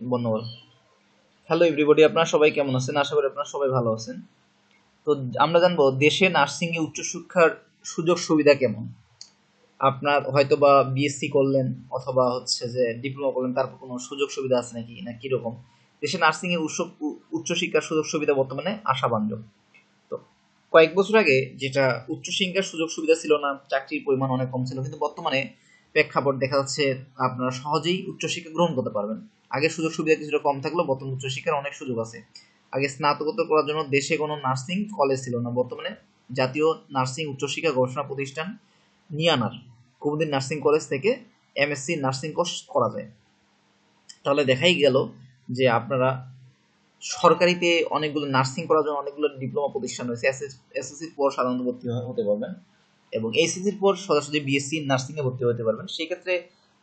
বর্ণমালা hello everybody আপনারা সবাই কেমন আছেন? আশা করি আপনারা সবাই ভালো আছেন। তো আমরা জানব, দেশে নার্সিং এ উচ্চশিক্ষার সুযোগ সুবিধা কেমন? আপনার হয়তো বা বিএসসি করলেন, অথবা হচ্ছে যে ডিপ্লোমা করলেন, তারপর কোনো সুযোগ সুবিধা আছে নাকি, না কীরকম? দেশে নার্সিং এর উচ্চ উচ্চশিক্ষার সুযোগ সুবিধা বর্তমানে আশাবাঞ্জক তো কয়েক বছর আগে যেটা উচ্চশিক্ষার সুযোগ সুবিধা ছিল না, চাকরির পরিমাণ অনেক কম ছিল, কিন্তু বর্তমানে প্রেক্ষাপট দেখা যাচ্ছে আপনারা সহজেই উচ্চশিক্ষা গ্রহণ করতে পারবেন। আগে সুযোগ সুবিধা কিছুটা কম থাকলেও বর্তমানে উচ্চশিক্ষার অনেক সুযোগ আছে। আগে স্নাতকোত্তর করার জন্য দেশে কোনো নার্সিং কলেজ ছিল না। বর্তমানে জাতীয় নার্সিং উচ্চশিক্ষা গবেষণা প্রতিষ্ঠান নিয়ানার কুমুদিন নার্সিং কলেজ থেকে এমএসসি নার্সিং কোর্স করা যায়। তাহলে দেখাই গেল যে আপনারা সরকারিতে অনেকগুলো নার্সিং করার জন্য অনেকগুলো ডিপ্লোমা প্রতিষ্ঠান রয়েছে। এসএসসির পর সাধারণত ভর্তি হতে পারবেন এবং এইচএসসির পর সরাসরি বিএসসি নার্সিংয়ে ভর্তি হতে পারবেন। সেই ক্ষেত্রে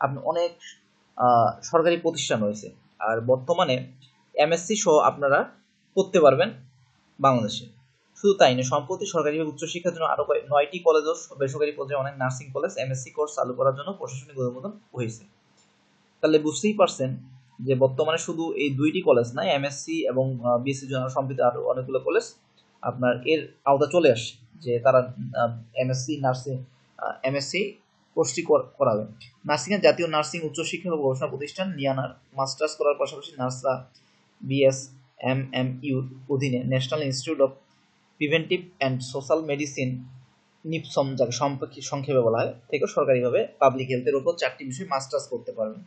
আপনি অনেক সরকারি প্রতিষ্ঠান রয়েছে। আর বর্তমানে এমএসসি সহ আপনারা করতে পারবেন বাংলাদেশে। শুধু তাই নয়, সম্প্রতি সরকারিভাবে উচ্চশিক্ষার জন্য আরও নয়টি কলেজ ও বেসরকারি পর্যায়ে অনেক নার্সিং কলেজ এমএসসি কোর্স চালু করার জন্য প্রশাসনিক অনুমোদন হয়েছে। তাহলে বুঝতেই পারছেন যে বর্তমানে শুধু এই দুইটি কলেজ না এমএসসি এবং বিএসসি জন্য সম্প্রতি আরও অনেকগুলো কলেজ আপনার এর আওতা চলে আসে যে তারা এমএসসি নার্সিং এমএসসি কোর্সটি করাবেন। করাবে নার্সিং এর জাতীয় নার্সিং উচ্চশিক্ষা ও গবেষণা প্রতিষ্ঠান নিয়ানার মাস্টার্স করার পাশাপাশি নার্সরা বিএস এম এম ইউ অধীনে national institute of preventive and social medicine, NIPSOM, যাকে সংক্ষেপে বলা হয় থেকে সরকারিভাবে পাবলিক হেলথের উপর চারটি বিষয়ে মাস্টার্স করতে পারবেন।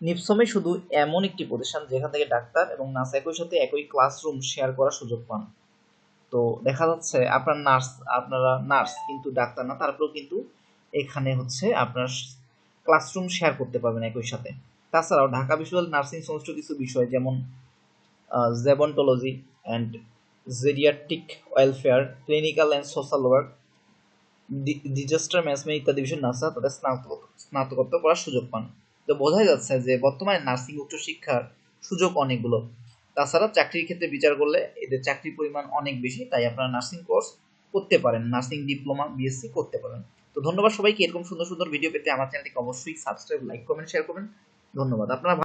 নিপসমে শুধু এমন একটি প্রতিষ্ঠান যেখান থেকে ডাক্তার এবং নার্স একই সাথে একই ক্লাসরুম শেয়ার করার সুযোগ পান। তো দেখা যাচ্ছে আপনার নার্স, আপনারা নার্স কিন্তু ডাক্তার না, তারপরেও কিন্তু এখানে হচ্ছে আপনার ক্লাসরুম শেয়ার করতে পারবেন একই সাথে। তাছাড়াও ঢাকা বিশ্ববিদ্যালয় নার্সিং সংশ্লিষ্ট কিছু বিষয় যেমন gerontology and geriatric welfare clinical and social work disaster management ইত্যাদি বিষয়ে নার্সরা তাদের স্নাতক, স্নাতকোত্তর করার সুযোগ পান। তো বোঝাই যাচ্ছে যে বর্তমানে নার্সিং উচ্চশিক্ষার সুযোগ অনেকগুলো। তাছাড়া চাকরির ক্ষেত্রে বিচার করলে এদের চাকরির পরিমাণ অনেক বেশি, তাই আপনারা নার্সিং কোর্স করতে পারেন। নার্সিং ডিপ্লোমা বিএসসি করতে পারেন। তো ধন্যবাদ সবাইকে, এরকম সুন্দর সুন্দর ভিডিও পেতে আমার চ্যানেলটিকে অবশ্যই সাবস্ক্রাইব লাইক কমেন্ট শেয়ার করবেন। ধন্যবাদ। আপনারা